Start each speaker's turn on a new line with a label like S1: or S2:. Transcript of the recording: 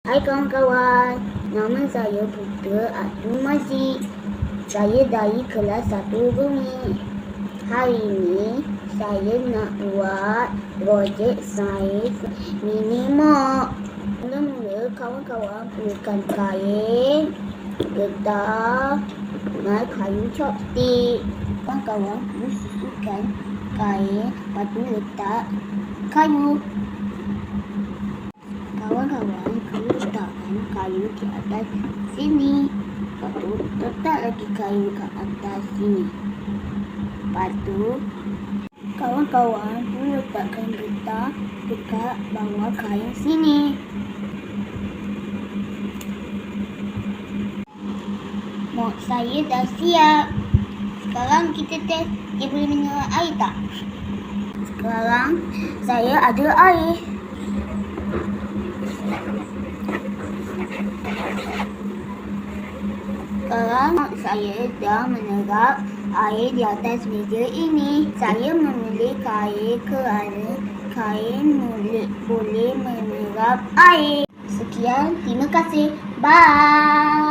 S1: Hai kawan-kawan, nama saya Putra Abdul Majid. Saya dari kelas 1 Bumi. Hari ini saya nak buat projek sains mini mop. Mula-mula kawan-kawan perlukan kain, getah dan kayu chopstick. Kawan-kawan perlu susukan kain, lepas tu letak kayu. Kawan-kawan perlu letakkan kayu di atas sini. Lepas tu letak lagi kayu ke atas sini. Lepas tu kawan-kawan perlu letakkan getah dekat bawah kain sini. Mok saya dah siap. Sekarang kita test dia boleh menyerap air tak? Sekarang saya ada air. Sekarang saya dah menerap air di atas meja ini. Saya memilih kain kerana kain boleh, boleh menerap air. Sekian, terima kasih. Bye.